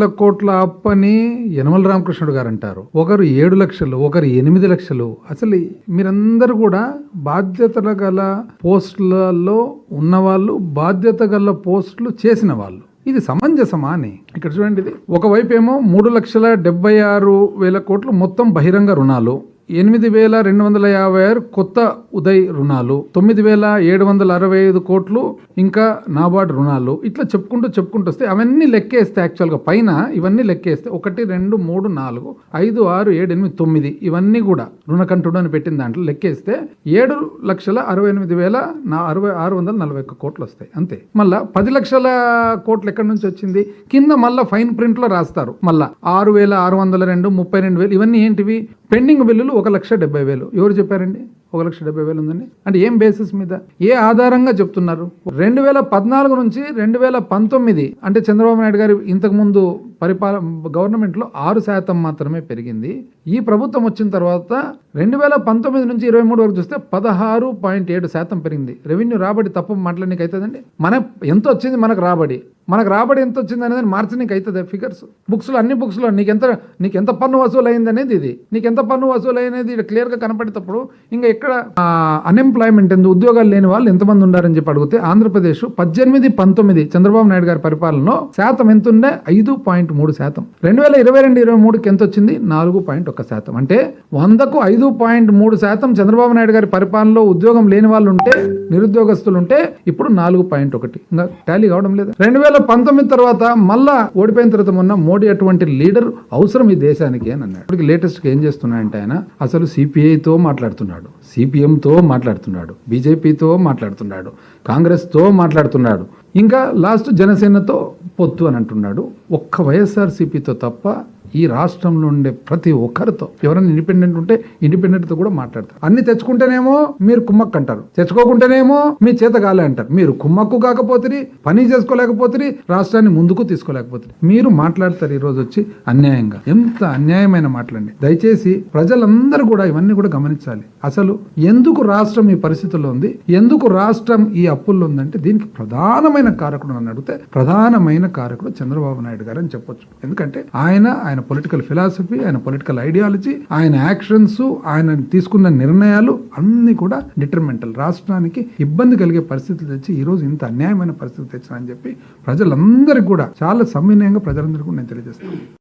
లక్షల కోట్ల అప్పని యనమల రామకృష్ణుడు గారు అంటారు ఒకరు ఏడు లక్షలు ఒకరు ఎనిమిది లక్షలు. అసలు మీరందరూ కూడా బాధ్యతల గల పోస్టులలో ఉన్నవాళ్ళు బాధ్యత గల పోస్టులు చేసిన వాళ్ళు. ఇది సమంజసమా అని. ఇక్కడ చూడండి ఇది. ఒకవైపు ఏమో మూడు లక్షల డెబ్బై ఆరు వేల కోట్లు మొత్తం బహిరంగ రుణాలు. ఎనిమిది వేల రెండు వందల యాభై ఆరు కొత్త ఉదయ్ రుణాలు తొమ్మిది వేల ఏడు వందల అరవై ఐదు కోట్లు ఇంకా నాబార్డ్ రుణాలు. ఇట్లా చెప్పుకుంటూ చెప్పుకుంటూ వస్తే అవన్నీ లెక్కేస్తే యాక్చువల్గా పైన ఇవన్నీ లెక్కేస్తే ఒకటి రెండు మూడు నాలుగు ఐదు ఆరు ఏడు ఎనిమిది తొమ్మిది ఇవన్నీ కూడా రుణకంఠుడు అని పెట్టిన దాంట్లో లెక్కేస్తే ఏడు లక్షల అరవై ఎనిమిది వేల నా అరవై ఆరు వందల నలభై ఒక్క కోట్లు వస్తాయి. అంతే. మళ్ళా పది లక్షల కోట్లు ఎక్కడి నుంచి వచ్చింది? కింద మళ్ళా ఫైన్ ప్రింట్లో రాస్తారు. మళ్ళా ఆరు వేల ఆరు వందల రెండు ముప్పై రెండు వేలు ఇవన్నీ ఏంటివి? పెండింగ్ బిల్లులు ఒక లక్ష డెబ్బై వేలు. ఎవరు చెప్పారండి? ఒక లక్ష డెబ్బై వేలు ఉందండి. అంటే ఏం బేసిస్ మీద? ఏ ఆధారంగా చెప్తున్నారు? రెండు వేల పద్నాలుగు నుంచి రెండు వేల పంతొమ్మిది అంటే చంద్రబాబు నాయుడు గారి ఇంతకుముందు పరిపాల గవర్నమెంట్లో ఆరు శాతం మాత్రమే పెరిగింది. ఈ ప్రభుత్వం వచ్చిన తర్వాత రెండు వేల పంతొమ్మిది నుంచి ఇరవై మూడు వరకు చూస్తే పదహారు పాయింట్ ఏడు శాతం పెరిగింది. రెవెన్యూ రాబడి తప్ప మాట్లాడడానికి అవుతుందండి మన ఎంత వచ్చింది మనకు రాబడి. మనకు రాబడి ఎంత వచ్చింది అనేది నీకు అవుతుంది ఫిగర్స్ బుక్స్లో అన్ని బుక్స్లో నీకు ఎంత నీకు ఎంత పన్ను వసూలు అయింది అనేది ఇది. నీకు ఎంత పన్ను వసూలు అనేది ఇక్కడ క్లియర్గా కనపడేటప్పుడు ఇంకా ఇక్కడ అన్ఎంప్లాయ్మెంట్ ఎందుకు ఉద్యోగాలు లేని వాళ్ళు ఎంతమంది ఉన్నారని చెప్పి అడిగితే ఆంధ్రప్రదేశ్ పద్దెనిమిది పంతొమ్మిది చంద్రబాబు నాయుడు గారి పరిపాలనలో శాతం ఎంత ఉండే? ఐదు పాయింట్ మూడు శాతం. రెండు వేల ఇరవై రెండు ఇరవై మూడుకి ఎంత వచ్చింది? నాలుగు పాయింట్ ఒక శాతం. అంటే వందకు ఐదు పాయింట్ మూడు శాతం చంద్రబాబు నాయుడు గారి పరిపాలనలో ఉద్యోగం లేని వాళ్ళు ఉంటే నిరుద్యోగస్తులు ఉంటే ఇప్పుడు నాలుగు పాయింట్ ఒకటి. ఇంకా టాలీ కావడం లేదు? రెండు వేల పంతొమ్మిది తర్వాత మళ్ళా ఓడిపోయిన తర్వాత మొన్న మోడీ అటువంటి లీడర్ అవసరం ఈ దేశానికి అని అన్నాడు. ఇప్పటికి లేటెస్ట్ ఏం చేస్తున్నాడంటే ఆయన అసలు సిపిఐతో మాట్లాడుతున్నాడు. సిపిఎంతో మాట్లాడుతున్నాడు. బీజేపీతో మాట్లాడుతున్నాడు. కాంగ్రెస్తో మాట్లాడుతున్నాడు. ఇంకా లాస్ట్ జనసేనతో పొత్తు అని అంటున్నాడు. ఒక్క వైఎస్ఆర్సీపీతో తప్ప ఈ రాష్ట్రంలో ఉండే ప్రతి ఒక్కరితో ఎవరైనా ఇండిపెండెంట్ ఉంటే ఇండిపెండెంట్తో కూడా మాట్లాడతారు. అన్ని తెచ్చుకుంటేనేమో మీరు కుమ్మక్కు అంటారు. తెచ్చుకోకుంటేనేమో మీ చేత గాలి అంటారు. మీరు కుమ్మక్కు కాకపోతే పని చేసుకోలేకపోతే రాష్ట్రాన్ని ముందుకు తీసుకోలేకపోతే మీరు మాట్లాడతారు ఈ రోజు వచ్చి అన్యాయంగా. ఎంత అన్యాయమైన మాటలండి. దయచేసి ప్రజలందరూ కూడా ఇవన్నీ కూడా గమనించాలి. అసలు ఎందుకు రాష్ట్రం ఈ పరిస్థితుల్లో ఉంది? ఎందుకు రాష్ట్రం ఈ అప్పుల్లో ఉందంటే దీనికి ప్రధానమైన కారకుడు అని అడిగితే ప్రధానమైన కారకుడు చంద్రబాబు నాయుడు గారు అని చెప్పొచ్చు. ఎందుకంటే ఆయన ఆయన పొలిటికల్ ఫిలాసఫీ ఆయన పొలిటికల్ ఐడియాలజీ ఆయన యాక్షన్స్ ఆయన తీసుకున్న నిర్ణయాలు అన్ని కూడా డిటర్మెంటల్ రాష్ట్రానికి ఇబ్బంది కలిగే పరిస్థితులు తెచ్చి ఈ రోజు ఇంత అన్యాయమైన పరిస్థితి తెచ్చిన అని చెప్పి ప్రజలందరికీ కూడా చాలా సమన్వయంగా ప్రజలందరికీ కూడా నేను తెలియజేస్తాను.